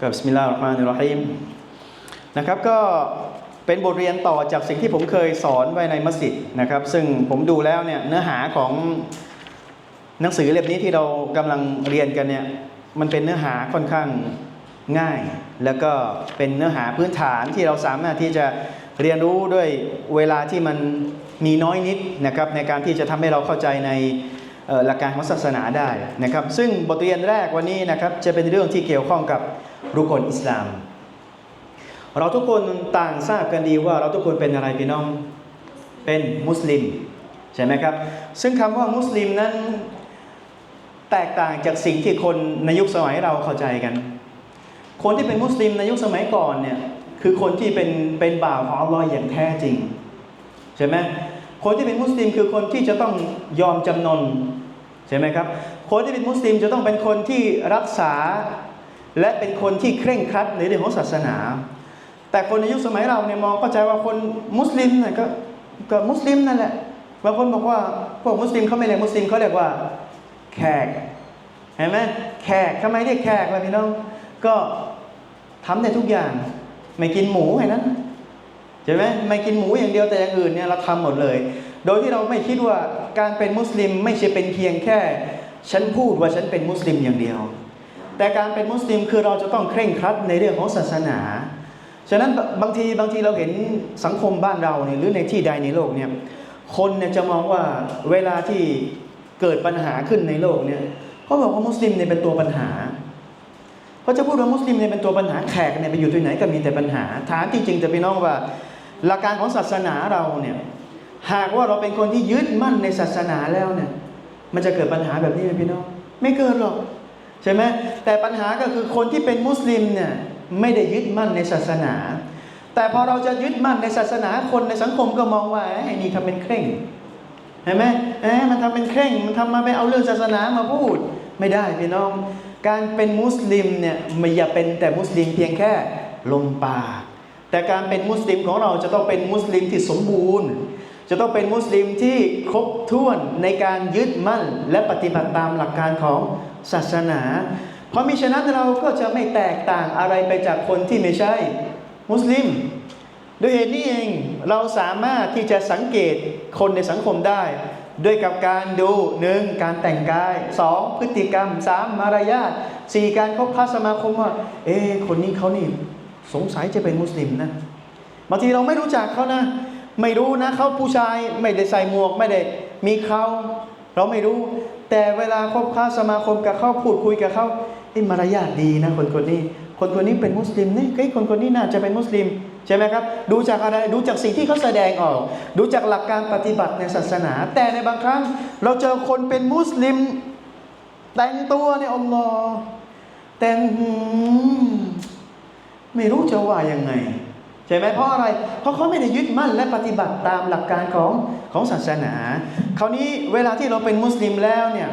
กับบิสมิลลาฮิรเราะห์มานิรเราะฮีมนะครับก็เป็นบทเรียนต่อจากสิ่งที่ผมเคยสอนไว้ในมัสยิดนะครับ ซึ่งผมดูแล้วเนี่ยเนื้อหาของหนังสือเล่มนี้ที่เรากำลังเรียนกันเนี่ยมันเป็นเนื้อหาค่อนข้างง่าย แล้วก็เป็นเนื้อหาพื้นฐานที่เราสามารถที่จะเรียนรู้ด้วยเวลาที่มันมีน้อยนิดนะครับในการที่จะทำให้เราเข้าใจในหลักการของศาสนาได้นะครับ ซึ่งบทเรียนแรกวันนี้นะครับจะเป็นเรื่องที่เกี่ยวข้องกับ รุกลอิสลาม เราทุกคนต่างทราบกันดีว่าเราทุกคนเป็นอะไรพี่น้อง เป็นมุสลิมใช่ไหมครับ ซึ่งคำว่ามุสลิมนั้นแตกต่างจากสิ่งที่คนในยุคสมัยเราเข้าใจกัน คนที่เป็นมุสลิมในยุคสมัยก่อนเนี่ยคือคนที่เป็นเป็นบ่าวของอัลลอฮ์อย่างแท้จริงใช่ไหมคนที่เป็นมุสลิมคือคนที่จะต้องยอมจำนนใช่ไหมครับ คนที่เป็นมุสลิมจะต้องเป็นคนที่รักษา และเป็นคนที่เคร่งครัดในเรื่องของศาสนา แต่คนในยุคสมัยเราเนี่ยมองเข้าใจว่าคนมุสลิมเนี่ยก็ก็มุสลิมนั่นแหละบางคนบอกว่าพวกมุสลิมเขาไม่เรียกมุสลิมเขาเรียกว่าแขกเห็นไหมแขกทำไมเรียกแขกล่ะพี่น้องก็ทำได้ทุกอย่าง ไม่กินหมูแค่นั้นใช่ไหมไม่กินหมูอย่างเดียวแต่อย่างอื่นเนี่ยเราทำหมดเลย โดยที่เราไม่คิดว่าการเป็นมุสลิม ไม่ใช่เป็นเพียงแค่ ฉันพูดว่าฉันเป็นมุสลิมอย่างเดียว แต่การเป็นมุสลิมคือเราจะต้องเคร่งครัดในเรื่องของศาสนา ฉะนั้นบางทีบางทีเราเห็นสังคมบ้านเราเนี่ยหรือในที่ใดในโลกเนี่ยคนเนี่ยจะมองว่าเวลาที่เกิดปัญหาขึ้นในโลกเนี่ยเขาบอกว่ามุสลิมเนี่ยเป็นตัวปัญหาเขาจะพูดว่ามุสลิมเนี่ยเป็นตัวปัญหาแขกเนี่ยไปอยู่ที่ไหนก็มีแต่ปัญหาถามจริงๆจะพี่น้องว่า หลักการของศาสนาเราเนี่ยหากว่าเราเป็นคนที่ยึดมั่นในศาสนาแล้วเนี่ยมันจะเกิดปัญหาแบบนี้ไหมพี่น้อง ไม่เกิดหรอก ใช่ไหมแต่ปัญหาก็คือคนที่เป็นมุสลิมเนี่ยไม่ได้ยึดมั่นในศาสนา แต่พอเราจะยึดมั่นในศาสนาคนในสังคมก็มองว่าไอ้นี่ทำเป็นเคร่งเห็นไหมเอ๊ะมันทำเป็นเคร่งมันทำมาไปเอาเรื่องศาสนามาพูด ไม่ได้พี่น้อง การเป็นมุสลิมเนี่ยไม่อย่าเป็นแต่มุสลิมเพียงแค่ลมปากแต่การเป็นมุสลิมของเราจะต้องเป็นมุสลิมที่สมบูรณ์ จะต้องเป็นมุสลิมที่ครบถ้วนในการยึดมั่นและปฏิบัติตามหลักการของ ศาสนา เพราะมิฉะนั้นเราก็จะไม่แตกต่างอะไรไปจากคนที่ไม่ใช่ มุสลิมด้วยเหตุนี้เองเราสามารถที่จะสังเกตคนในสังคมได้ ด้วยกับการดูหนึ่งการแต่งกายสองพฤติกรรมสามมารยาทสี่การคบค้าสมาคมว่า เอ๊คนนี้เขานี่สงสัยจะเป็นมุสลิมนะบางทีเราไม่รู้จักเขานะ ไม่รู้นะเขาผู้ชายไม่ได้ใส่หมวกไม่ได้มีเขาเราไม่รู้ แต่เวลาคบค้าสมาคมกับเขาพูดคุยกับเขาเอ้มารยาทดีนะคนคนนี้ คนคนนี้เป็นมุสลิมนี่เฮ้ยคนคนนี้น่าจะเป็นมุสลิมใช่ไหมครับ ดูจากอะไร ดูจากสิ่งที่เขาแสดงออก ดูจากหลักการปฏิบัติในศาสนา แต่ในบางครั้ง เราเจอคนเป็นมุสลิม แต่งตัวเนี่ยอัลลอฮ์แต่งไม่รู้จะว่ายังไง ใช่ไหมเพราะอะไร เพราะเขาไม่ได้ยึดมั่นและปฏิบัติตามหลักการของของศาสนา คราวนี้เวลาที่เราเป็นมุสลิมแล้วเนี่ย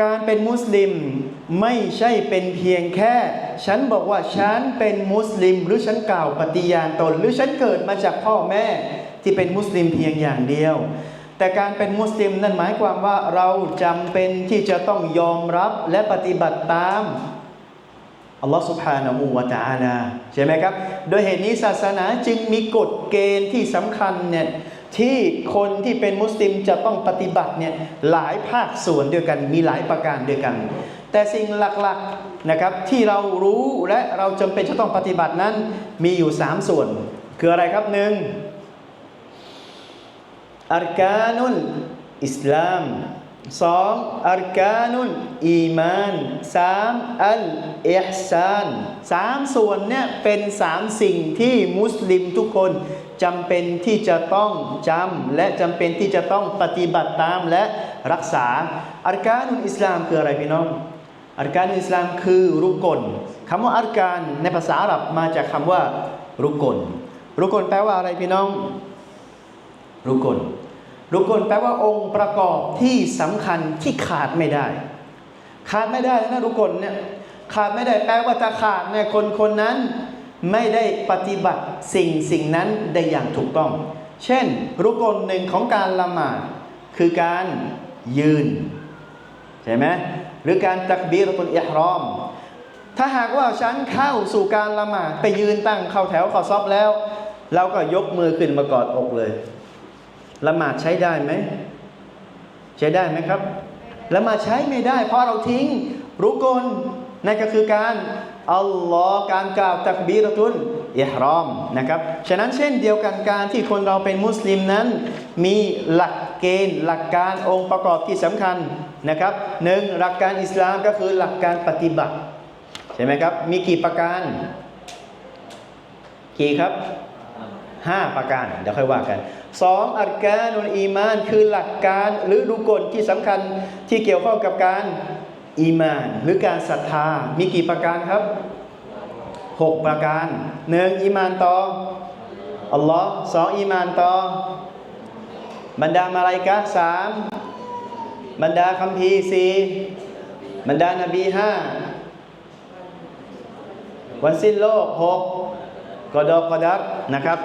การเป็นมุสลิมไม่ใช่เป็นเพียงแค่ ฉันบอกว่าฉันเป็นมุสลิม หรือฉันกล่าวปฏิญาณตน หรือฉันเกิดมาจากพ่อแม่ที่เป็นมุสลิมเพียงอย่างเดียว แต่การเป็นมุสลิมนั่นหมายความว่าเราจำเป็นที่จะต้องยอมรับและปฏิบัติตาม อัลลอฮ์สุบฮานามูวะตาลาใช่ไหมครับ โดยเหตุนี้ศาสนาจึงมีกฎเกณฑ์ที่สำคัญเนี่ยที่คนที่เป็นมุสลิมจะต้องปฏิบัติเนี่ยหลายภาคส่วนด้วยกันมีหลายประการด้วยกัน แต่สิ่งหลักๆนะครับที่เรารู้และเราจำเป็นจะต้องปฏิบัตินั้นมีอยู่ 3 ส่วน คืออะไรครับหนึ่งอารกานุลอิสลาม สองอัรกานุลอีมานสามอัลเอฮซานสามส่วนเนี่ยเป็นสามสิ่งที่มุสลิมทุกคนจำเป็นที่จะต้องจำและจำเป็นที่จะต้องปฏิบัติตามและรักษาอัรกานุลอิสลามคืออะไรพี่น้องอัรการอิสลามคือรุกลคำว่าอัรการในภาษาอาหรับมาจากคำว่ารุกลรุกลแปลว่าอะไรพี่น้อง รุกล รุกลแปลว่าองค์ประกอบที่สำคัญที่ขาดไม่ได้ ขาดไม่ได้นะรุกลเนี่ยขาดไม่ได้แปลว่าถ้าขาดเนี่ยคนคนนั้นไม่ได้ปฏิบัติสิ่งสิ่งนั้นได้อย่างถูกต้อง เช่น รุกลหนึ่งของการละหมาดคือการยืน ใช่ไหมหรือการตักบีรตุลอิฮรอม ถ้าหากว่าฉันเข้าสู่การละหมาดไปยืนตั้งเข้าแถวเขอซอบแล้ว เราก็ยกมือขึ้นมากอดอกเลย ละหมาดใช้ได้ไหม ใช้ได้ไหมครับ ละหมาดใช้ไม่ได้ เพราะเราทิ้ง รุกลนั่นก็คือการอัลลอฮ์การกล่าวตักบีรตุนอิฮรอมนะครับ ฉะนั้นเช่นเดียวกันการที่คนเราเป็นมุสลิมนั้น มีหลักเกณฑ์ หลักการองค์ประกอบที่สำคัญนะครับหนึ่งหลักการอิสลามก็คือหลักการปฏิบัติใช่ไหมครับ มีกี่ประการ กี่ครับห้าประการ เดี๋ยวค่อยว่ากัน สองอัลกานุลอีมาน คือหลักการหรือรุกลที่สำคัญที่เกี่ยวข้องกับการอีมาน หรือการศรัทธา มีกี่ประการครับหกประการหนึ่งอีมานต่ออัลลอฮ์สองอีมานต่อบรรดามาลาอิกะห์สามบรรดาคัมภีร์สี่บรรดานบีห้าวันสิ้นโลกหกกอดอกอดับนะครับ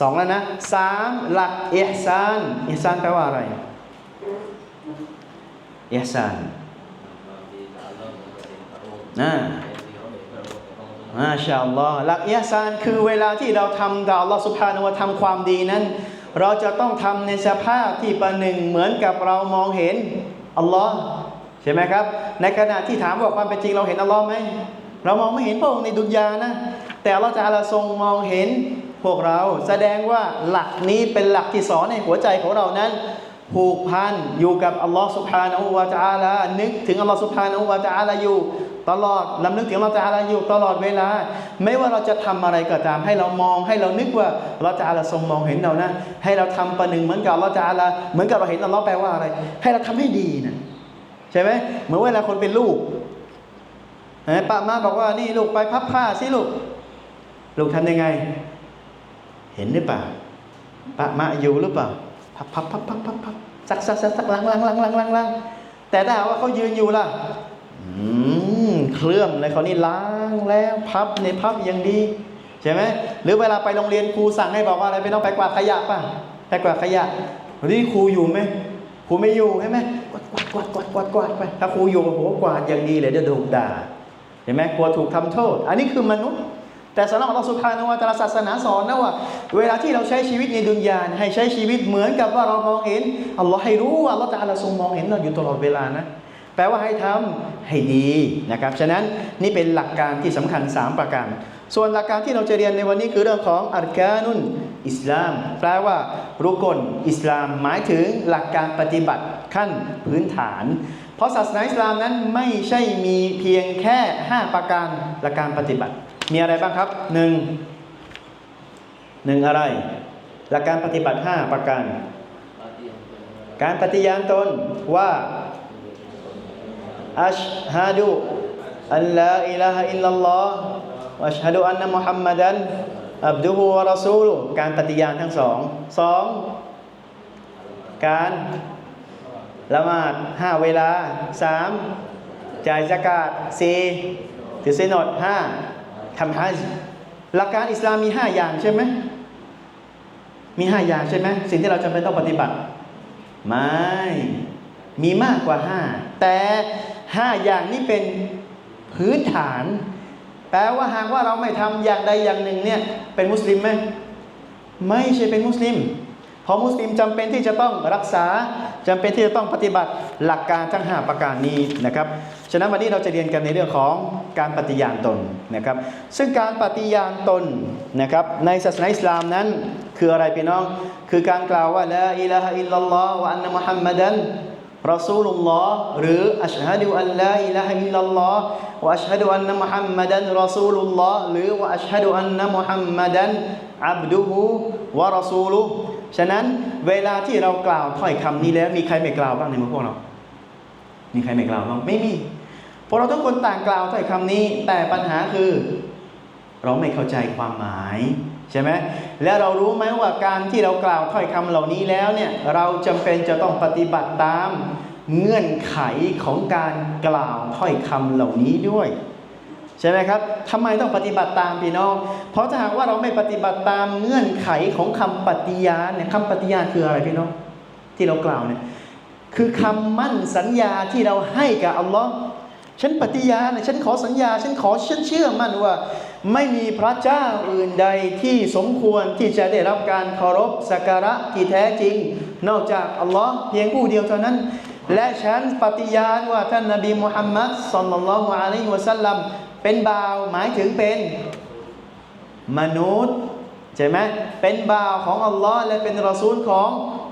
สองแล้วนะสามหลักอิฮซานอิฮซานแปลว่าอะไรอิฮซานนะมาชาอัลลอฮ์หลักอิฮซานคือเวลาที่เราทำต่ออัลลอฮ์สุภาณวะทำความดีนั้น เราจะต้องทำในสภาพที่ประหนึ่งเหมือนกับเรามองเห็นอัลลอฮ์ใช่ไหมครับ ในขณะที่ถามว่าความเป็นจริงเราเห็นอัลลอฮ์ไหมเรามองไม่เห็นพระองค์ในดุนยานะ แต่เราจะอาลาทรงมองเห็น พวกเราแสดงว่าหลักนี้เป็นหลักที่สอนในหัวใจของเรานั้น ผูกพันอยู่กับอัลลอฮ์สุบฮานะฮูวาตะอาลานึกถึงอัลลอฮ์สุบฮานะฮูวาตะอาลาอยู่ตลอดลำนึกถึงอัลลอฮ์ตะอาลาอยู่ตลอดเวลา ไม่ว่าเราจะทำอะไรก็ตาม ให้เรามองให้เรานึกว่าอัลลอฮ์ตะอาลาทรงมองเห็นเรานะ ให้เราทำประหนึ่งเหมือนกับอัลลอฮ์ตะอาลาเหมือนกับเราเห็นอัลลอฮ์แปลว่าอะไร ให้เราทำให้ดีนะใช่ไหมเหมือนเวลาคนเป็นลูกป้ามาบอกว่านี่ลูกไปพับผ้าสิลูก ลูกทำยังไง เห็นหรือเปล่าป้ามาอยู่หรือเปล่าพับพับพับพับพับพับสักสักสักสักลังลังลังลังลังลังแต่ถ้าหากว่าเขายืนอยู่ล่ะอืมเคลื่อมเลยเขานี่ล้างแล้วพับในพับอย่างดีใช่ไหมหรือเวลาไปโรงเรียนครูสั่งให้บอกว่าอะไรไม่ต้องไปกวาดขยะป่ะไปกวาดขยะวันนี้ครูอยู่ไหมครูไม่อยู่ใช่ไหมกวาดกวาดกวาดกวาดกวาดไปถ้าครูอยู่โอ้โหกวาดอย่างดีเลยเดี๋ยวถูกด่าเห็นไหมกลัวถูกทำโทษ อันนี้คือมนุษย์ แต่สำหรับอัลลอฮฺสุบฮานะวะตะอาลาศาสนาสอนนะว่า เวลาที่เราใช้ชีวิตในดุนยาให้ใช้ชีวิตเหมือนกับว่าเรามองเห็นอัลลอฮ์ให้รู้ว่าอัลลอฮฺตะอาลาทรงมองเห็นเราอยู่ตลอดเวลานะแปลว่าให้ทำให้ดีนะครับฉะนั้นนี่เป็นหลักการที่สำคัญ 3 ประการ ส่วนหลักการที่เราจะเรียนในวันนี้คือเรื่องของอัลกานุนอิสลาม แปลว่ารุกลอิสลาม หมายถึงหลักการปฏิบัติขั้นพื้นฐาน เพราะศาสนาอิสลามนั้นไม่ใช่มีเพียงแค่ 5 ประการหลักการปฏิบัติ มีอะไรบ้างครับหนึ่งหนึ่งอะไร หลักการปฏิบัติ 5 ประการ การปฏิญาณตนว่าอัชฮะดูอัลลาอิลาฮอิลลัลลอฮ์วะอัชฮะดูอันนะมุฮัมมัดันอับดุฮุวะรอซูลการปฏิญาณทั้งสองสองการละหมาดห้าเวลาสามจ่ายสกาดสี่ถือศีลอดห้า ทำฮัจญ์หลักการอิสลามมีห้าอย่างใช่ไหมมีห้าอย่างใช่ไหมสิ่งที่เราจำเป็นต้องปฏิบัติ ไม่ มีมากกว่าห้าแต่ห้าอย่างนี้เป็นพื้นฐาน แปลว่าหากว่าเราไม่ทำอย่างใดอย่างหนึ่งเนี่ย เป็นมุสลิมไหมไม่ใช่เป็นมุสลิม พราะมุสลิมจำเป็นที่จะต้องรักษาจำเป็นที่จะต้องปฏิบัติหลักการทั้งห้าประการนี้นะครับ ฉะนั้นวันนี้เราจะเรียนกันในเรื่องของการปฏิญาณตนนะครับ ซึ่งการปฏิญาณตนนะครับในศาสนาอิสลามนั้นคืออะไรพี่น้อง คือการกล่าวว่าละอิลาฮะอิลลัลลอฮ์วะอันนะมุฮัมมัดันรอซูลุลลอฮ์หรืออัชฮะดูอัลลาอิลาฮะอิลลัลลอฮ์วะอัชฮะดูอันนะมุฮัมมัดันรอซูลุลลอฮ์หรือวะอัชฮะดูอันนะมุฮัมมัดันอับดุฮุวะรอซูลุฮ์ ฉะนั้นเวลาที่เรากล่าวถ้อยคำนี้แล้ว มีใครไม่กล่าวบ้างในหมู่พวกเรา มีใครไม่กล่าวบ้างไม่มีพวกเราทุกคนต่างกล่าวถ้อยคำนี้ แต่ปัญหาคือ เราไม่เข้าใจความหมายใช่ไหมและเรารู้ไหมว่าการที่เรากล่าวถ้อยคำเหล่านี้แล้วเนี่ยเราจำเป็นจะต้องปฏิบัติตามเงื่อนไขของการกล่าวถ้อยคำเหล่านี้ด้วย ใช่ไหมครับทำไมต้องปฏิบัติตามพี่น้อง เพราะถ้าหากว่าเราไม่ปฏิบัติตามเงื่อนไขของคำปฏิญาณเนี่ยคำปฏิญาณคืออะไรพี่น้อง ที่เรากล่าวเนี่ยคือคำมั่นสัญญาที่เราให้กับอัลลอฮ์ฉันปฏิญาณฉันขอสัญญา ฉันขอฉันเชื่อมั่นว่า ไม่มีพระเจ้าอื่นใดที่สมควรที่จะได้รับการเคารพสักการะที่แท้จริง นอกจากอัลลอฮ์เพียงผู้เดียวเท่านั้น และฉันปฏิญาณว่าท่านนบีมุฮัมมัดศ็อลลัลลอฮุอะลัยฮิวะสัลลัม เป็นบ่าวหมายถึงเป็นมนุษย์ใช่ไหมเป็นบ่าวของอัลลอฮ์และเป็นรอซูลของ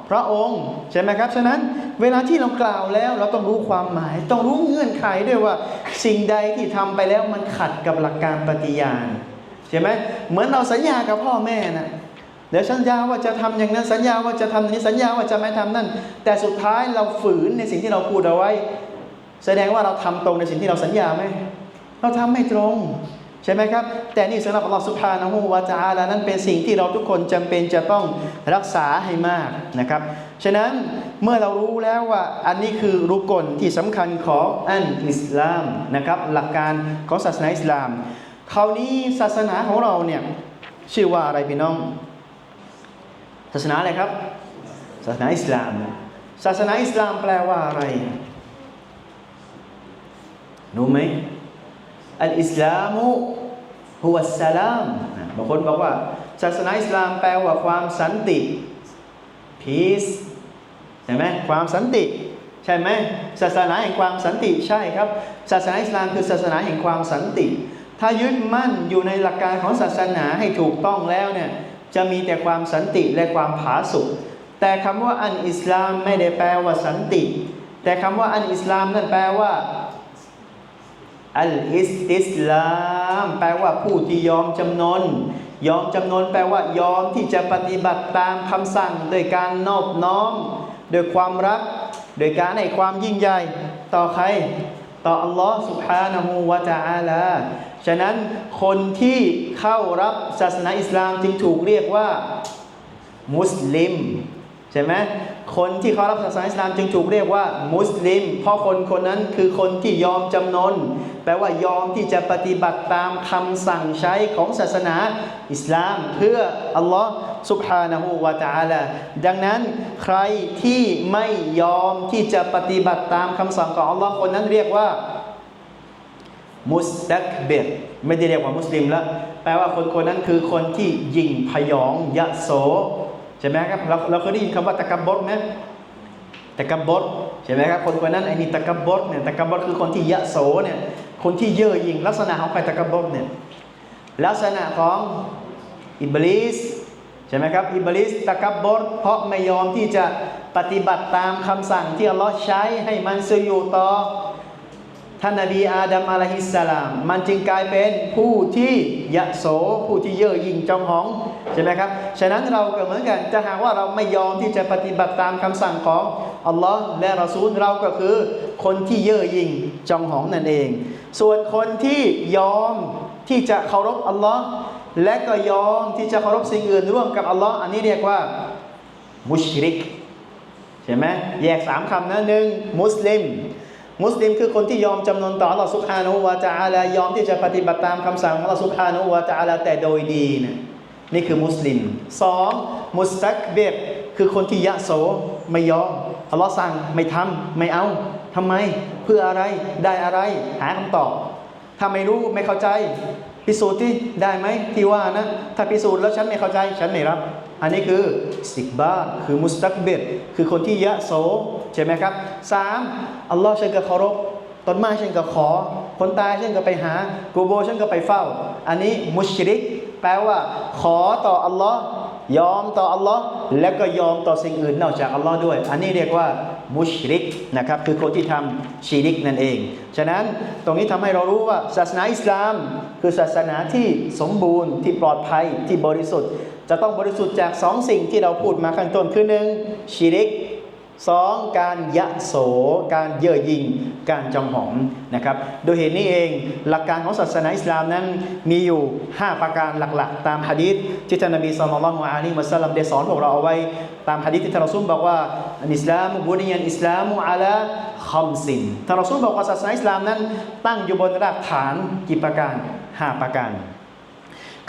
พระองค์ใช่ไหมครับ ฉะนั้นเวลาที่เรากล่าวแล้วเราต้องรู้ความหมาย ต้องรู้เงื่อนไขด้วยว่าสิ่งใดที่ทำไปแล้วมันขัดกับหลักการปฏิญาณใช่ไหมเหมือนเราสัญญากับพ่อแม่นะเดี๋ยวสัญญาว่าจะทำอย่างนั้นสัญญาว่าจะทำอย่านี้สัญญาว่าจะไม่ทำนั่น แต่สุดท้ายเราฝืนในสิ่งที่เราพูดเอาไว้ แสดงว่าเราทำตรงในสิ่งที่เราสัญญาไหม เราทำไม่ตรงใช่ไหมครับ แต่นี่สำหรับอัลลอฮฺสุบฮานะฮูวาจาอาลานั้นเป็นสิ่งที่เราทุกคนจำเป็นจะต้องรักษาให้มากนะครับ ฉะนั้นเมื่อเรารู้แล้วว่าอันนี้คือรุกลที่สำคัญของอันอิสลามนะครับ หลักการของศาสนาอิสลาม คราวนี้ศาสนาของเราเนี่ยชื่อว่าอะไรพี่น้อง ศาสนาอะไรครับ ศาสนาอิสลาม ศาสนาอิสลามแปลว่าอะไรรู้ไหม อัลอิสลามุฮุวัสสลามบางคนบอกว่า ศาสนาอิสลามแปลว่าความสันติ peace ใช่ไหมความสันติ ใช่ไหมศาสนาแห่งความสันติใช่ครับ ศาสนาอิสลามคือศาสนาแห่งความสันติ ถ้ายึดมั่นอยู่ในหลักการของศาสนาให้ถูกต้องแล้วเนี่ยจะมีแต่ความสันติและความผาสุกแต่คำว่าอันอิสลามไม่ได้แปลว่าสันติ แต่คำว่าอันอิสลามนั่นแปลว่า อัลอิสติสลามแปลว่าผู้ที่ยอมจำนน ยอมจำนนแปลว่ายอมที่จะปฏิบัติตามคำสั่งโดยการนอบน้อมโดยความรัก โดยการให้ความยิ่งใหญ่ ต่อใคร ต่ออัลลอฮ์สุบฮานะฮูวะตาอาลาฉะนั้นคนที่เข้ารับศาสนาอิสลามจึงถูกเรียกว่า มุสลิมใช่ไหมคนที่เขารับศาสนาอิสลามจึงถูกเรียกว่า มุสลิม เพราะคนคนนั้นคือคนที่ยอมจำนน แปลว่ายอมที่จะปฏิบัติตามคำสั่งใช้ของศาสนาอิสลาม เพื่ออัลลอฮ์สุบฮานะฮูวาตาลาดังนั้นใครที่ไม่ยอมที่จะปฏิบัติตามคำสั่งของอัลลอฮ์คนนั้นเรียกว่ามุสตักเบรไม่ได้เรียกว่ามุสลิมแล้วแปลว่าคนคนนั้นคือคนที่ยิ่งพยองยะโสใช่ไหมครับเราเราเคยได้ยินคำว่าตะกบดไหมตะกบดใช่ไหมครับคนคนนั้นไอ้นี่ตะกบดเนี่ยตะกบดคือคนที่ยะโสเนี่ย คนที่เย่อหยิ่งลักษณะของใครตะกบบดเนี่ยลักษณะของอิบลิสใช่ไหมครับอิบลิสตะกับบดเพราะไม่ยอมที่จะปฏิบัติตามคำสั่งที่อัลลอฮ์ใช้ให้มันสอยู่ต่อท่านนบีอาดัมอะลัยฮิสสลาม มันจึงกลายเป็นผู้ที่ยะโสผู้ที่เย่อหยิ่งจองหองใช่ไหมครับ ฉะนั้นเราก็เหมือนกันจะหากว่าเราไม่ยอมที่จะปฏิบัติตามคำสั่งของอัลลอฮ์และรอซูลเราก็คือคนที่เย่อหยิ่งจองหองนั่นเอง ส่วนคนที่ยอมที่จะเคารพอัลลอฮ์และก็ยอมที่จะเคารพสิ่งอื่นร่วมกับอัลลอฮ์อันนี้เรียกว่ามุชริกใช่ไหมแยกสามคำนะหนึ่งมุสลิม มุสลิมคือคนที่ยอมจำนนต่ออัลลอฮฺสุบฮานาหูวาจาลายอมที่จะปฏิบัติตามคำสั่งของอัลลอฮฺสุบฮานาหูวาจาอาลาแต่โดยดีนะนี่คือมุสลิมสองมุสตักเบรคือคนที่ยะโสไม่ยอมอัลลอฮ์สั่งไม่ทำไม่เอา ทำไมเพื่ออะไรได้อะไรหาคำตอบ ถ้าไม่รู้ไม่เข้าใจ พิสูจน์ที่ได้ไหมที่ว่านะ ถ้าพิสูจน์แล้วฉันไม่เข้าใจฉันไม่รับ อันนี้คือสิกบาคือมุสตักเบรคือคนที่ยะโสใช่ไหมครับสามอัลลอฮ์ฉันก็เคารพต้นไม้ฉันก็ขอ คนตายฉันก็ไปหากูโบฉันก็ไปเฝ้า อันนี้มุชริก แปลว่าขอต่ออัลลอฮ์ ยอมต่ออัลลอฮ์และก็ยอมต่อสิ่งอื่นนอกจากอัลลอฮ์ด้วย อันนี้เรียกว่ามุชริกนะครับคือคนที่ทำชีริกนั่นเอง ฉะนั้นตรงนี้ทำให้เรารู้ว่าศาสนาอิสลาม คือศาสนาที่สมบูรณ์ที่ปลอดภัยที่บริสุทธิ์ จะต้องบริสุทธิ์จากสองสิ่งที่เราพูดมาข้างต้นคือหนึ่งชีริก สองการยะโส การเย่อหยิ่งการจองหองนะครับ โดยเหตุนี้เองหลักการของศาสนาอิสลามนั้นมีอยู่ 5 ประการหลักๆ ตามฮะดีษที่ท่านนบีสุลต่านละฮ์อะลัยฮิวะสัลลัมได้สอนพวกเราเอาไว้ ตามฮะดีษที่ท่านรอซูลบอกว่าอิสลามบุนียันอิสลามุอะลาคัมซินท่านรอซูลบอกว่าศาสนาอิสลามนั้น ตั้งอยู่บนรากฐานกี่ประการ 5 ประการ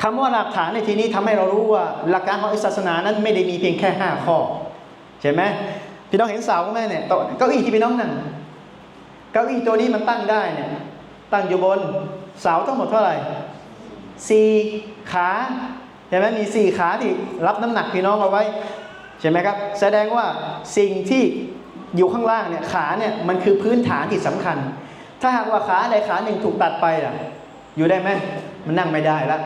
คำว่าหลักฐานในที่นี้ทำให้เรารู้ว่าหลักการของอิสลามศาสนานั้นไม่ได้มีเพียงแค่ 5 ข้อใช่ไหม พี่น้องเห็นเสาไหมเนี่ยโต๊ะเก้าอี้ที่พี่น้องนั่งเก้าอี้ตัวนี้มันตั้งได้เนี่ยตั้งอยู่บนเสาทั้งหมดเท่าไหร่สี่ขาใช่ไหมมีสี่ขาที่รับน้ำหนักพี่น้องเอาไว้ใช่ไหมครับ แสดงว่าสิ่งที่อยู่ข้างล่างเนี่ยขาเนี่ยมันคือพื้นฐานที่สำคัญ ถ้าหากว่าขาใดขาหนึ่งถูกตัดไปล่ะ อยู่ได้ไหมมันนั่งไม่ได้ละ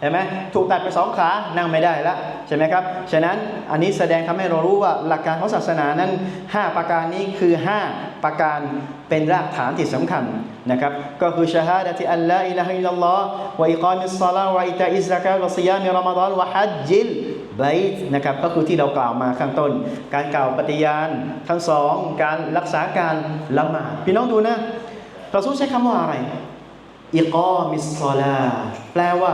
เห็นไหมถูกตัดไปสองขานั่งไม่ได้ละใช่ไหมครับ ฉะนั้นอันนี้แสดงทำให้เรารู้ว่าหลักการของศาสนานั้น 5 ประการนี้คือ 5 ประการเป็นรากฐานที่สำคัญนะครับ ก็คือชาฮาดะที่อัลลอฮ์อิลลัฮิลลัลอฮ์วะอิกามิสซาลาวะอิตาอิซซะกาตวะซิยามิรอมฎอนวะฮัจจิลไบต์นะครับก็คือที่เรากล่าวมาข้างต้น การกล่าวปฏิญาณทั้งสองการรักษาการละหมาดพี่น้องดูนะเราสู้ใช้คำว่าอะไรอิกอมิสซอลาแปลว่า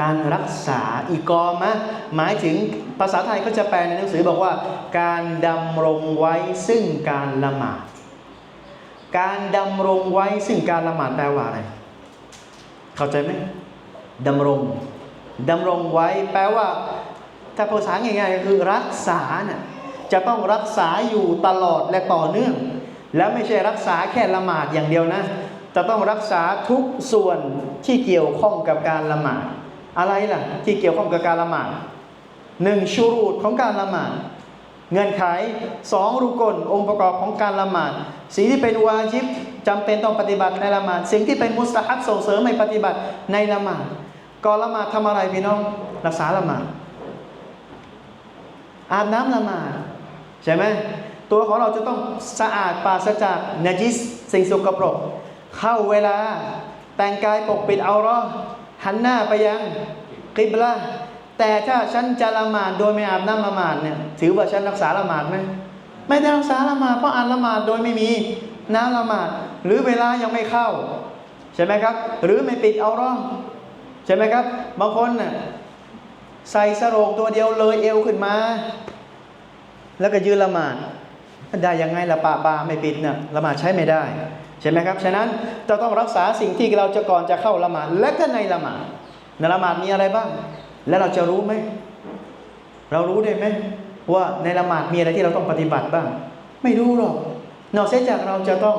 การรักษาอิกอมะหมายถึงภาษาไทยเขาจะแปลในหนังสือบอกว่า การดำรงไว้ซึ่งการละหมาด การดำรงไว้ซึ่งการละหมาดแปลว่าอะไรเข้าใจไหมดำรงดำรงไว้แปลว่า ถ้าภาษาง่ายๆก็คือรักษาเนี่ยจะต้องรักษาอยู่ตลอดและต่อเนื่อง แล้วไม่ใช่รักษาแค่ละหมาดอย่างเดียวนะจะต้องรักษาทุกส่วนที่เกี่ยวข้องกับการละหมาด อะไรล่ะ ที่เกี่ยวข้องกับการละหมาดหนึ่งชูรูดของการละหมาดเงื่อนไขสองรุกลองค์ประกอบของการละหมาดสิ่งที่เป็นวาจิบจำเป็นต้องปฏิบัติในละหมาดสิ่งที่เป็นมุสตาฮับส่งเสริมให้ปฏิบัติในละหมาดก่อนละหมาดทำอะไรพี่น้องรักษาละหมาดอาบน้ำละหมาดใช่ไหมตัวของเราจะต้องสะอาดปราศจากนจิสสิ่งสกปรก เข้าเวลาแต่งกายปกปิดเอารอ หันหน้าไปยังกิบละแต่ถ้าฉันจะละหมาดโดยไม่อาบน้ำละหมาดเนี่ยถือว่าฉันรักษาละหมาดไหมไม่ได้รักษาละหมาดเพราะอ่านละหมาดโดยไม่มีน้ำละหมาด หรือเวลายังไม่เข้า ใช่ไหมครับ หรือไม่ปิดเอาเรอง ใช่ไหมครับ บางคนน่ะใส่สโรงตัวเดียวเลยเอวขึ้นมา แล้วก็ยืนละหมาดได้ยังไงละปะบาไม่ปิดเนี่ยละหมาดใช้ไม่ได้ ใช่ไหมครับ ฉะนั้นเราต้องรักษาสิ่งที่เราจะก่อนจะเข้าละหมาดและก็ในละหมาดในละหมาดมีอะไรบ้าง และเราจะรู้ไหมเรารู้ได้ไหมว่าในละหมาดมีอะไรที่เราต้องปฏิบัติบ้าง ไม่รู้หรอกนอกเสียจากเราจะต้อง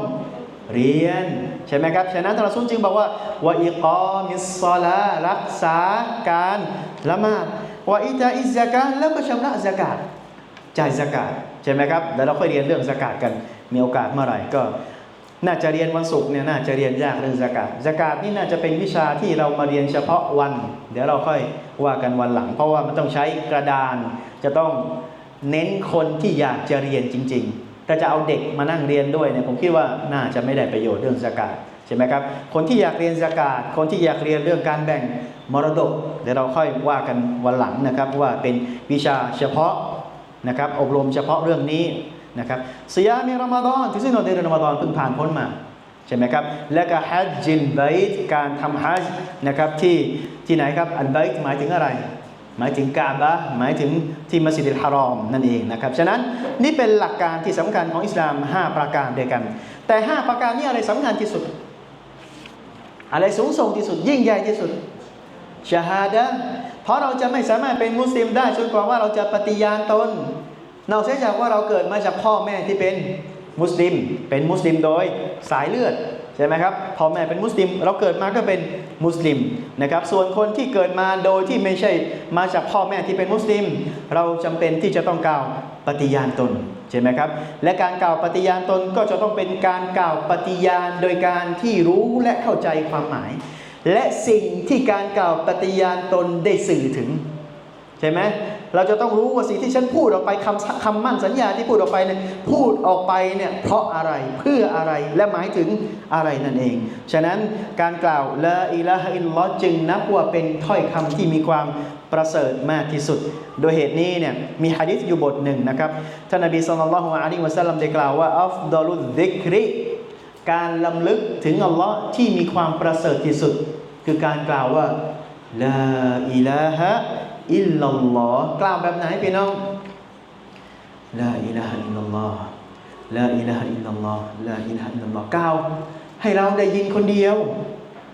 เรียน ใช่ไหมครับ ฉะนั้นท่านรอซูลจึงบอกว่าวะอิกอมิสซอลารักษาการละหมาดวะอิตาอิซซะกาแล้วก็ชำระซะกาตจ่ายซะกาตใช่ไหมครับแล้วเราค่อยเรียนเรื่องซะกาตกันมีโอกาสเมื่อไหร่ก็ น่าจะเรียนวันศุกร์เนี่ยน่าจะเรียนยากเรื่องซะกาตซะกาตนี่น่าจะเป็นวิชาที่เรามาเรียนเฉพาะวัน เดี๋ยวเราค่อยว่ากันวันหลัง เพราะว่ามันต้องใช้กระดาน จะต้องเน้นคนที่อยากจะเรียนจริงๆถ้าจะเอาเด็กมานั่งเรียนด้วยเนี่ยผมคิดว่าน่าจะไม่ได้ประโยชน์เรื่องสกาดใช่ไหมครับ คนที่อยากเรียนสกาดคนที่อยากเรียนเรื่องการแบ่งมรดก เดี๋ยวเราค่อยว่ากันวันหลังนะครับว่าเป็นวิชาเฉพาะนะครับอบรมเฉพาะเรื่องนี้ นะครับเสียมีรอมฎอนที่สิ้นเดือนรอมฎอนเพิ่งผ่านพ้นมาใช่ไหมครับและก็ฮัจจินไบต์การทำฮัจนะครับที่ที่ไหนครับอันไบต์หมายถึงอะไร หมายถึงกาบะหมายถึงที่มัสยิดฮารอมนั่นเองนะครับฉะนั้นนี่เป็นหลักการที่สำคัญของอิสลาม 5 ประการด้วยกัน แต่ 5 ประการนี้อะไรสำคัญที่สุด อะไรสูงส่งที่สุดยิ่งใหญ่ที่สุดชาฮาดะเพราะเราจะไม่สามารถเป็นมุสลิมได้จนกว่าว่าเราจะปฏิญาณตน นอกจากว่าเราเกิดมาจากพ่อแม่ที่เป็นมุสลิม เป็นมุสลิมโดยสายเลือดใช่ไหมครับพ่อแม่เป็นมุสลิม เราเกิดมาก็เป็นมุสลิมนะครับ ส่วนคนที่เกิดมาโดยที่ไม่ใช่มาจากพ่อแม่ที่เป็นมุสลิม เราจำเป็นที่จะต้องกล่าวปฏิญาณตนใช่ไหมครับ และการกล่าวปฏิญาณตนก็จะต้องเป็นการกล่าวปฏิญาณโดยการที่รู้และเข้าใจความหมาย และสิ่งที่การกล่าวปฏิญาณตนได้สื่อถึง ใช่ไหม เราจะต้องรู้ว่าสิ่งที่ฉันพูดออกไปคำคำมั่นสัญญาที่พูดออกไปเนี่ยพูดออกไปเนี่ยเพราะอะไรเพื่ออะไรและหมายถึงอะไรนั่นเอง ฉะนั้นการกล่าวละอิละฮะอิลลอจึงนับว่าเป็นถ้อยคำที่มีความประเสริฐมากที่สุด โดยเหตุนี้เนี่ยมีฮะดิษอยู่บทหนึ่งนะครับท่านนบีสุลต่านละฮ์อะลัยฮิวะสัลลัมได้กล่าวว่าอัฟดอลุดดิกริการลำลึกถึงอัลลอฮ์ที่มีความประเสริฐที่สุด คือการกล่าวว่าลาอิลาฮะ อิลลัลลอฮ์กล่าวแบบไหนพี่น้องลาอิลาฮะอิลลัลลอฮ์ลาอิลาฮะอิลลัลลอฮ์ลาอิลาฮะอิลลัลลอฮ์กล่าวให้เราได้ยินคนเดียว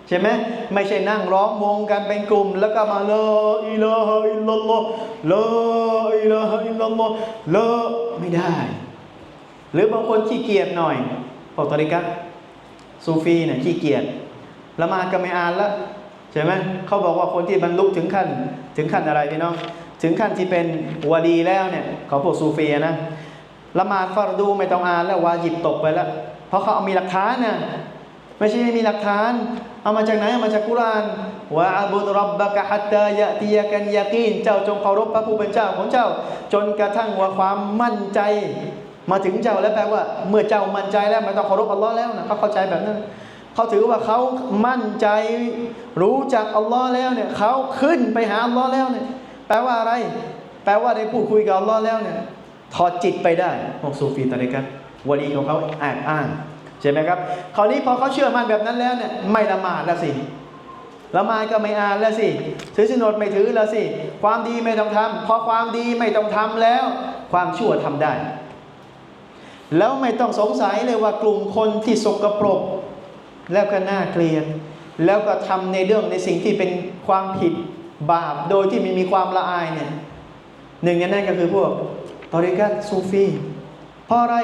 ใช่ไหมไม่ใช่นั่งร้องวงกันเป็นกลุ่ม แล้วก็มาลาอิลาฮะอิลลัลลอฮ์ลาอิลาฮะอิลลัลลอฮ์ลาไม่ได้ หรือบางคนขี้เกียจหน่อยพวกตอริกัตซูฟีเนี่ยขี้เกียจละมาก็ไม่อ่านละ ใช่ไหมเขาบอกว่าคนที่บรรลุถึงขั้นถึงขั้นอะไรพี่น้อง ถึงขั้นที่เป็นวาดีแล้วเนี่ยเขาพวกซูฟีนะละหมาดฟารดูไม่ต้องอ่านแล้ววาจิบตกไปแล้ว เพราะเขาเอามีหลักฐานนะไม่ใช่ไม่มีหลักฐาน เอามาจากไหนเอามาจากกุรานวะอาบุดรับบะกะฮัตตายะติยกันยากีนเจ้าจงเคารพพระผู้เป็นเจ้าของเจ้า จนกระทั่งว่าความมั่นใจ มาถึงเจ้าแล้วแปลว่า เมื่อเจ้ามั่นใจแล้วไม่ต้องเคารพอัลลอฮ์แล้วนะเขาเข้าใจแบบนั้น เขาถือว่าเขามั่นใจรู้จักอัลลอฮ์แล้วเนี่ยเขาขึ้นไปหาอัลลอฮ์แล้วเนี่ยแปลว่าอะไร แปลว่าได้พูดคุยกับอัลลอฮ์แล้วเนี่ยถอดจิตไปได้พวกซูฟีตาริกันวลีของเขาแอบอ้างใช่ไหมครับคราวนี้พอเขาเชื่อมั่นแบบนั้นแล้วเนี่ยไม่ละหมาดแล้วสิละหมาดก็ไม่อ่านแล้วสิถือสินอดไม่ถือแล้วสิความดีไม่ต้องทำพอความดีไม่ต้องทำแล้ว ความชั่วทำได้ แล้วไม่ต้องสงสัยเลยว่ากลุ่มคนที่สกปรก แล้วก็น่าเกลียด แล้วก็ทำในเรื่องในสิ่งที่เป็นความผิดบาปโดยที่ไม่มีความละอายเนี่ยหนึ่งในนั้นก็คือพวกตอริกัตซูฟีเพราะอะไร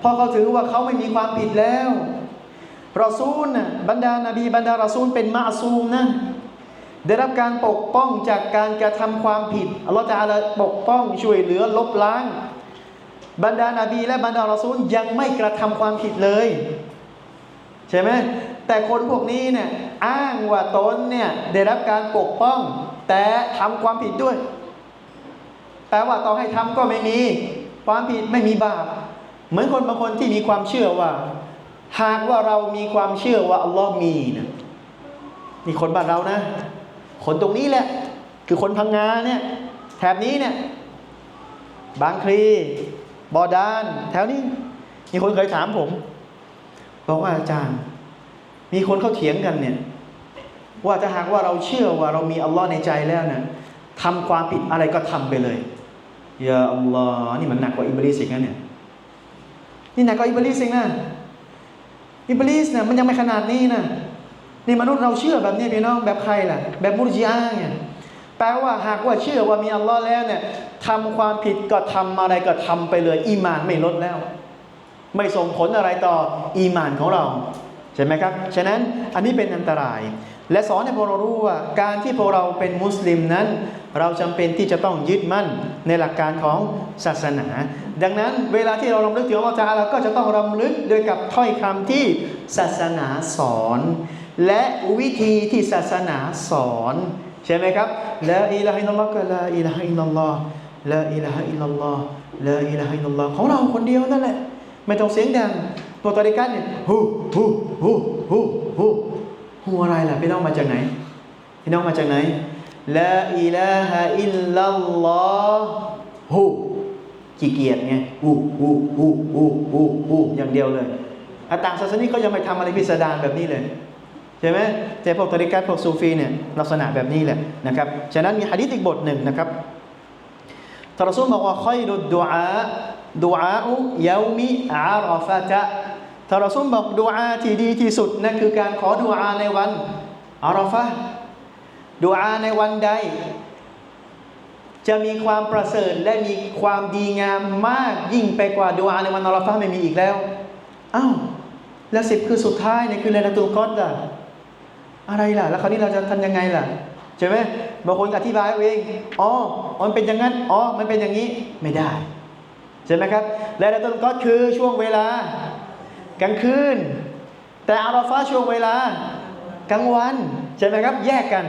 เพราะเขาถือว่าเขาไม่มีความผิดแล้วรอซูลน่ะบรรดานาบีบรรดารอซูลเป็นมาซูมนะได้รับการปกป้องจากการกระทำความผิดอัลลอฮฺจะอาลาปกป้องช่วยเหลือลบล้าง บรรดานาบีและบรรดารอซูลยังไม่กระทำความผิดเลย ใช่ไหมแต่คนพวกนี้เนี่ยอ้างว่าตนเนี่ยได้รับการปกป้อง แต่ทำความผิดด้วยแต่ว่าต่อให้ทำก็ไม่มีความผิดไม่มีบาปเหมือนคนบางคนที่มีความเชื่อว่า หากว่าเรามีความเชื่อว่าอัลลอฮ์มีนะนี่คนบ้านเรานะ คนตรงนี้แหละ คือคนพังงาเนี่ยแถบนี้เนี่ยบางคลีบอดาน แถวนี้ มีคนเคยถามผม บอกว่าอาจารย์ มีคนเขาเถียงกันเนี่ย ว่าถ้าหากว่าเราเชื่อว่าเรามีอัลลอฮ์ในใจแล้วเนี่ยทำความผิดอะไรก็ทำไปเลยยาอัลลอฮ์นี่มันหนักกว่าอิบลิสอีกนะเนี่ยนี่หนักกว่าอิบลิสอีกนะอิบลิสเนี่ยมันยังไม่ขนาดนี้นะนี่มนุษย์เราเชื่อแบบนี้พี่น้องแบบใครล่ะ แบบมุรจิอาเนี่ยแปลว่าหากว่าเชื่อว่ามีอัลลอฮ์แล้วเนี่ยทำความผิดก็ทำอะไรก็ทำไปเลย อีมานไม่ลดแล้ว ไม่ส่งผลอะไรต่ออีมานของเราใช่ไหมครับ ฉะนั้นอันนี้เป็นอันตราย และสอนให้พวกเรารู้ว่าการที่พวกเราเป็นมุสลิมนั้น เราจำเป็นที่จะต้องยึดมั่นในหลักการของศาสนา ดังนั้นเวลาที่เรารำลึกถึงอัลลอฮฺตะอาก็จะต้องรำลึกโดยกับถ้อยคำที่ศาสนาสอน และวิธีที่ศาสนาสอนใช่ไหมครับละอิลาฮิลลัลลอฮ์ก็ละอิลาฮิลลัลลอฮ์ละอิลาฮิลลัลลอฮ์ละอิลาฮิลลัลลอฮ์ของเราคนเดียวนั่นแหละ ไม่ต้องเสียงดัง ตัวตอริกันเนี่ยฮูฮูฮูฮูฮูฮูอะไรล่ะพี่น้องมาจากไหน พี่น้องมาจากไหนละอิลาฮะอิลลัลลอฮ์ฮูขี้เกียจไงฮูฮูฮูฮูฮูฮูอย่างเดียวเลยอาต่างศาสนาเขายังไม่ทำอะไรพิสดารแบบนี้เลยใช่ไหมแต่พวกตริกัตพวกซูฟีเนี่ยลักษณะแบบนี้แหละนะครับ ฉะนั้นมีหะดีษอีกบทหนึ่งนะครับทารซุลบอกว่าค่อยรุดดุอา ดุอาอุยามิอาราฟะจะทารซุลบอกดุอาที่ดีที่สุดนั่นคือการขอดุอาในวันอาราฟะดุอาในวันใด จะมีความประเสริฐและมีความดีงามมากยิ่งไปกว่าดุอาในวันอาราฟะไม่มีอีกแล้วอ้าวแล้วสิบคือสุดท้ายเนี่ยคือเลนตุลกอดล่ะอะไรล่ะ แล้วคราวนี้เราจะทำยังไงล่ะใช่ไหมบางคนอธิบายเอาเองอ๋อมันเป็นอย่างนั้นอ๋อมันเป็นอย่างนี้ไม่ได้ ใช่ไหมครับและในต้นก็คือช่วงเวลากลางคืน แต่อาราฟาช่วงเวลากลางวันใช่ไหมครับแยกกัน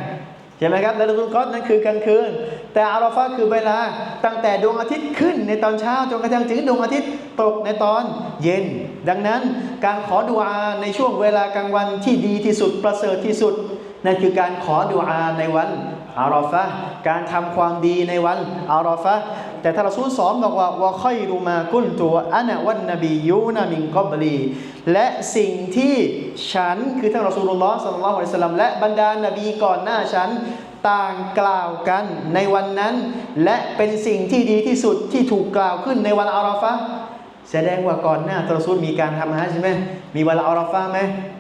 ใช่ไหมครับและในต้นก็นั่นคือกลางคืน แต่อาราฟาคือเวลาตั้งแต่ดวงอาทิตย์ขึ้นในตอนเช้าจนกระทั่งถึงดวงอาทิตย์ตกในตอนเย็น ดังนั้นการขอดุอาในช่วงเวลากลางวันที่ดีที่สุดประเสริฐที่สุดนั่นคือการขอดุอาในวันอารอฟะการทำความดีในวันอารอฟะ แต่ท่านราซูลสอนบอกว่าวะค่อยรูมากุลตัวอันวันนบียูนามิงกอบลีและสิ่งที่ฉันคือท่านราซูลุลลอฮ์สัลลัลลอฮุอะลัยฮิสลลัมและบรรดานบีก่อนหน้าฉันต่างกล่าวกันในวันนั้น และเป็นสิ่งที่ดีที่สุดที่ถูกกล่าวขึ้นในวันอาราฟะ แสดงว่าก่อนหน้าตรซูลมีการทำฮัจญ์ใช่ไหมมีวันอาราฟะห์ไหม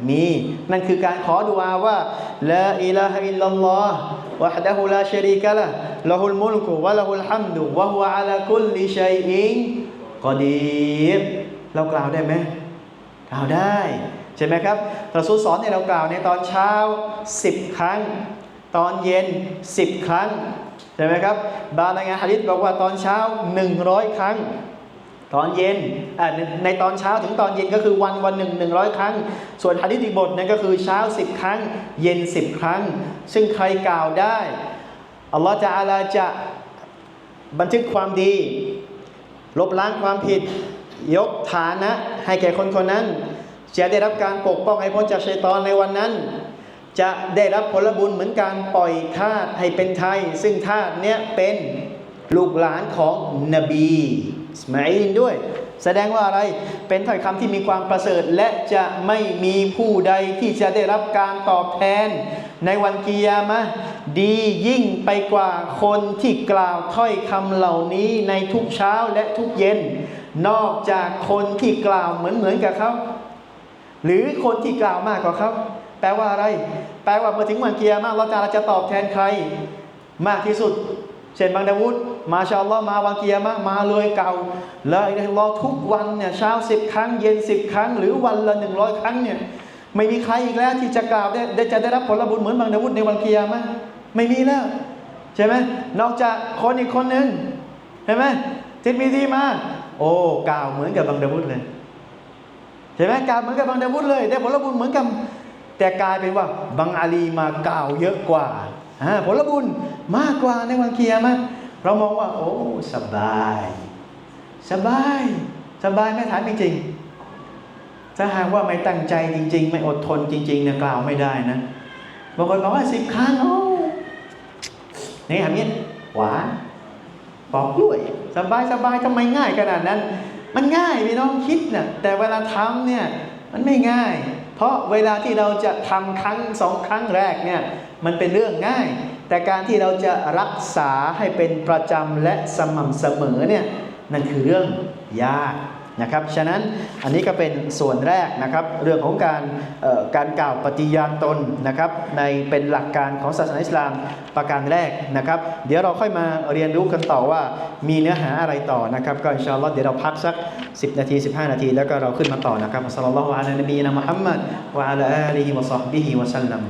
มี นั่นคือการขอดุอาว่าละอิลาฮะอิลลัลลอฮ์วะฮ์ดะฮูลาชรีกะละละฮุลมุลกุวะละฮุลฮัมดุวะฮุอะลาคุลลิชัยอินกอดีรเรากล่าวได้ไหมกล่าวได้ ใช่ไหมครับเรสูลสอนในเรากล่าวในตอนเช้า 10 ครั้ง ตอนเย็น 10 ครั้ง ใช่ไหมครับ บางรายงานฮะดิษบอกว่าตอนเช้า 100 ครั้ง ตอนเย็นในตอนเช้าถึงตอนเย็นก็คือวันวันหนึ่งหนึ่งร้อยครั้ง ส่วนฮะดิษอีบทหนึงก็คือเช้า10ครั้ง เย็น10ครั้ง ซึ่งใครกล่าวได้อัลลอฮฺจะอาลาจะบันทึกความดี ลบล้างความผิด ยกฐานะให้แก่คนคนนั้น จะได้รับการปกป้องให้พ้นจากชัยตอนในวันนั้น จะได้รับผลบุญเหมือนการปล่อยทาสให้เป็นไทย ซึ่งทาสเนี้ยเป็นลูกหลานของนบี อิสมาอิลด้วย แสดงว่าอะไรเป็นถ้อยคำที่มีความประเสริฐ และจะไม่มีผู้ใดที่จะได้รับการตอบแทน ในวันกิยามะดียิ่งไปกว่าคนที่กล่าวถ้อยคำเหล่านี้ในทุกเช้าและทุกเย็น นอกจากคนที่กล่าวเหมือนเหมือนกับเขาหรือคนที่กล่าวมากกว่าเขาแปลว่าอะไร แปลว่าเมื่อถึงวันเกียร์มากเราจะจะตอบแทนใคร มากที่สุด เช่นบางดาวุฒมาชาอัลลอฮ์มาวันเกียร์มามาเลยเก่าเลยรอทุกวันเนี่ยเช้าสิบครั้งเย็นสิบครั้ง หรือวันละหนึ่งร้อยครั้งเนี่ยไม่มีใครอีกแล้วที่จะกล่าวได้จะได้รับผลบุญเหมือนบางดาวุฒในวันเกียร์มาไม่มีแล้วใช่ไหมนอกจากคนอีกคนหนึ่งเห็นไหมทิดมีดีมา โอ้กล่าวเหมือนกับบางดาวุฒเลยเห็นไหมกล่าวเหมือนกับบางดาวุฒเลย ได้ผลบุญเหมือนกันแต่กลายเป็นว่าบางอาลีมากล่าวเยอะกว่า ผลบุญมากกว่าในวันเกียร์มาเรามองว่า โอ้สบาย สบาย สบายไม่ถามจริงๆถ้าหากว่าไม่ตั้งใจจริง ๆ ไม่อดทนจริงๆเนี่ยกล่าวไม่ได้นะบางคนบอกว่าสิบครั้งโอ้นี่ทำนี้หวานปอกกล้วย สบายสบายทำไมง่ายขนาดนั้น มันง่ายพี่น้องคิดนะ่ะแต่เวลาทำเนี่ยมันไม่ง่าย เพราะเวลาที่เราจะทำครั้งสองครั้งแรกเนี่ยมันเป็นเรื่องง่าย แต่การที่เราจะรักษาให้เป็นประจำและสม่ำเสมอเนี่ยนั่นคือเรื่องยาก นะครับ ฉะนั้นอันนี้ก็เป็นส่วนแรกนะครับ เรื่องของการการกล่าวปฏิญาณตนนะครับในเป็นหลักการของศาสนาอิสลามประการแรกนะครับ เดี๋ยวเราค่อยมาเรียนรู้กันต่อว่ามีเนื้อหาอะไรต่อนะครับก็อินชาอัลลอฮ์เดี๋ยวเราพักสัก 10 นาที 15 นาที แล้วก็เราขึ้นมาต่อนะครับอัสสลามุอะลัยฮิวะซัลลัมมุฮัมมัดวะอะลาอาลีฮิวะซอฮบิฮิวะซัลลัม